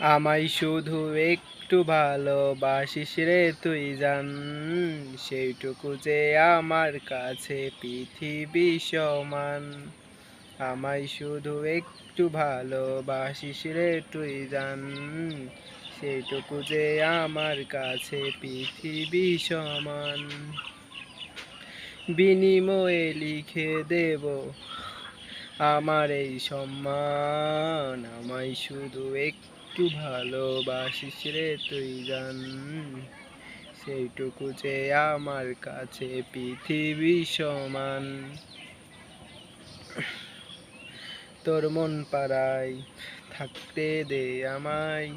আমায় শুধু একটু ভালোবাসিস রে তুই জান, সেইটুকু যে আমার কাছে পৃথিবী সমান। আমায় শুধু একটু ভালোবাসিস রে তুই জান, সেইটুকু যে আমার কাছে পৃথিবী সমান। বিনিময়ে লিখে দেব আমার এই সম্মান। আমায় শুধু একটু ভালোবাসিস রে তুই জান। সেইটুকু যে আমার কাছে পৃথিবী সমান। তোর মন পাড়াই থাকতে দে আমায়।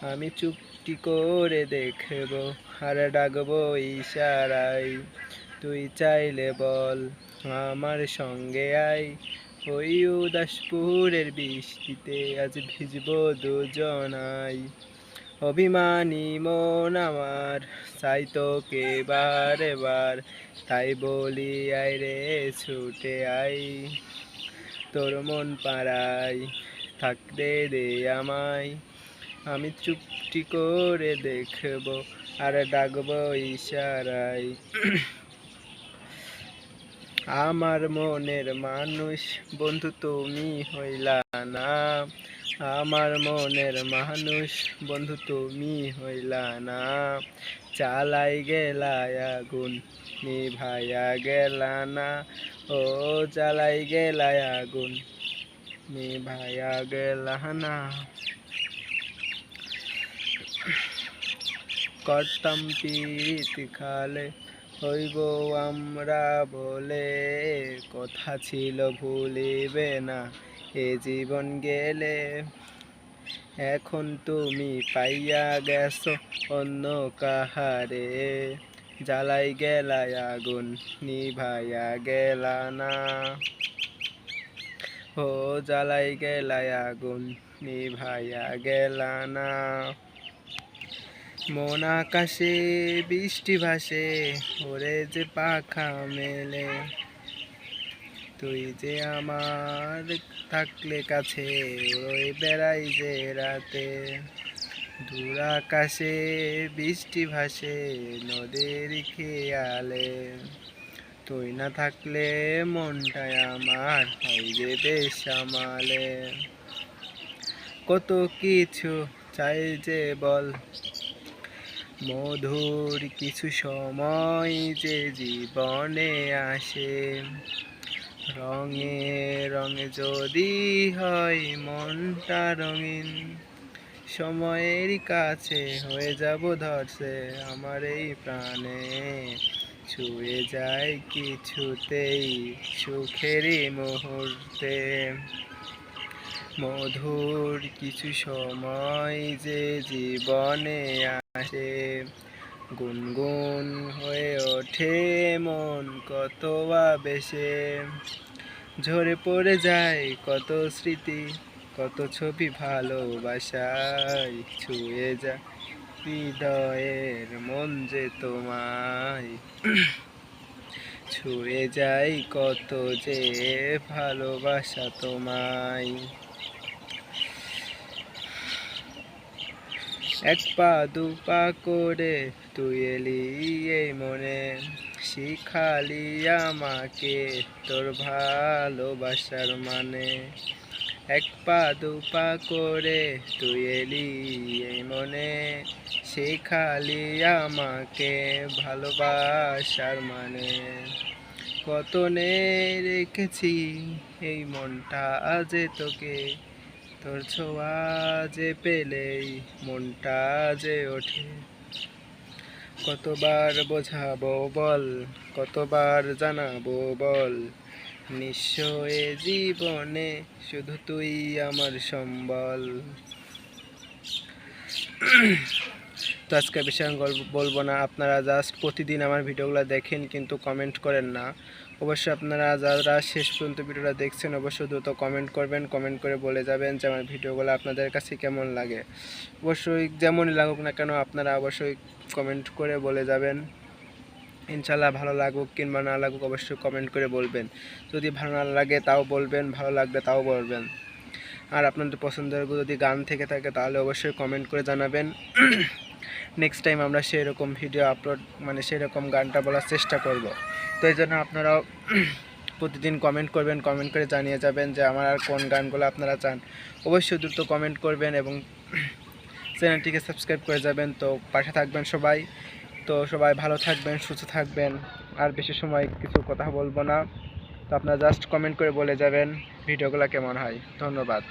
আমি চুপটি করে দেখব আর ডাকবো ইশারায়। তুই চাইলে বল আমার সঙ্গে আয়। ওই উদাসপুরের বৃষ্টিতে আজ ভিজব দুজনাই। অভিমানী মন আমার, চাই তোকে বারে বার তাই বলি, আয় রে, ছুটে আই তোর মন পাড়াই থাকতে দে আমায়। আমি চুপটি করে দেখব আর ডাকবো ইশারায়। আমার মনের মানুষ, বন্ধু তুমি হইলা না। আমার মনের মানুষ, বন্ধু তুমি হইলা না। চালাই গেলা আগুন, নিভাইয়া গেলা না। ও চালাই গেলা আগুন, নিভাইয়া গেলা না। করতাম পীড়িত খালে হইব আমরা বলে কথা ছিল ভুলিবে না। এ জীবন গেলে এখন তুমি পাইয়া গেছো অন্য কাহারে। জ্বালাই গেলায় আগুন, নিভাইয়া গেলা না। ও জ্বালাই গেলায় আগুন, নিভাইয়া গেলা না। মন আকাশে, বৃষ্টি ভাসে, ওরে যে পাখা মেলে। তুই যে আমার থাকলে কাছে, ওই বেড়াই যে রাতে। দূর আকাশে, বৃষ্টি ভাসে, নদীর খেয়ালে। তুই না থাকলে মনটাই আমার হয় যে বেশ আমালে। কত কিছু চাই যে বল মধুর কিছু সময় যে জীবনে আসে। রঙে রঙে যদি হয় মনটা রঙিন, সময়ের কাছে হয়ে যাব ধরছে আমার এই প্রাণে। ছুঁয়ে যায় কিছুতেই সুখেরই মুহূর্তে। মধুর কিছু সময় যে জীবনে আসে গুনগুন হয়ে ওঠে মন কত বেশে ঝরে পড়ে যায় কত স্মৃতি, কত ছবি ভালোবাসায় ছুঁয়ে যায়। হৃদয়ের মন যে তোমায় ছুঁয়ে যায় কত যে ভালোবাসা তোমায়। এক পা দু পা করে তুই এলি এই মনে শিখালি আমাকে তোর ভালোবাসার মানে এক পা দু পা করে তুই এলি এই মনে শিখালি আমাকে ভালোবাসার মানে কত নে রেখেছি এই মনটা আজ তোকে তোর ছোঁয়া যে পেলেই মনটা যে ওঠে। কতবার বোঝাবো বল, কতবার জানাব বল নিশ্চয় জীবনে শুধু তুই আমার সম্বল। তো আজকে গল্প বলব না। আপনারা জাস্ট প্রতিদিন আমার ভিডিওগুলো দেখেন, কিন্তু কমেন্ট করেন না। অবশ্যই আপনারা যারা শেষ পর্যন্ত ভিডিওটা দেখছেন, অবশ্যই দ্রুত কমেন্ট করবেন। কমেন্ট করে বলে যাবেন যে আমার ভিডিওগুলো আপনাদের কাছে কেমন লাগে। অবশ্যই যেমনই লাগুক না কেন, আপনারা অবশ্যই কমেন্ট করে বলে যাবেন। ইনশাল্লাহ ভালো লাগুক কিংবা না লাগুক, অবশ্যই কমেন্ট করে বলবেন। যদি ভালো না লাগে তাও বলবেন, ভালো লাগবে তাও বলবেন। আর আপনাদের পছন্দের যদি গান থেকে থাকে, তাহলে অবশ্যই কমেন্ট করে জানাবেন। নেক্সট টাইম আমরা সেই রকম ভিডিও আপলোড মানে সেই রকম গানটা বলার চেষ্টা করব। তো এই জন্য আপনারাও প্রতিদিন কমেন্ট করবেন কমেন্ট করে জানিয়ে যাবেন যে আমার আর কোন গানগুলো আপনারা চান। অবশ্যই দ্রুত কমেন্ট করবেন এবং চ্যানেলটিকে সাবস্ক্রাইব করে যাবেন। তো পাশে থাকবেন সবাই। তো সবাই ভালো থাকবেন, সুস্থ থাকবেন। আর বেশি সময় কিছু কথা বলব না। তো আপনারা জাস্ট কমেন্ট করে বলে যাবেন ভিডিওগুলো কেমন হয়। ধন্যবাদ।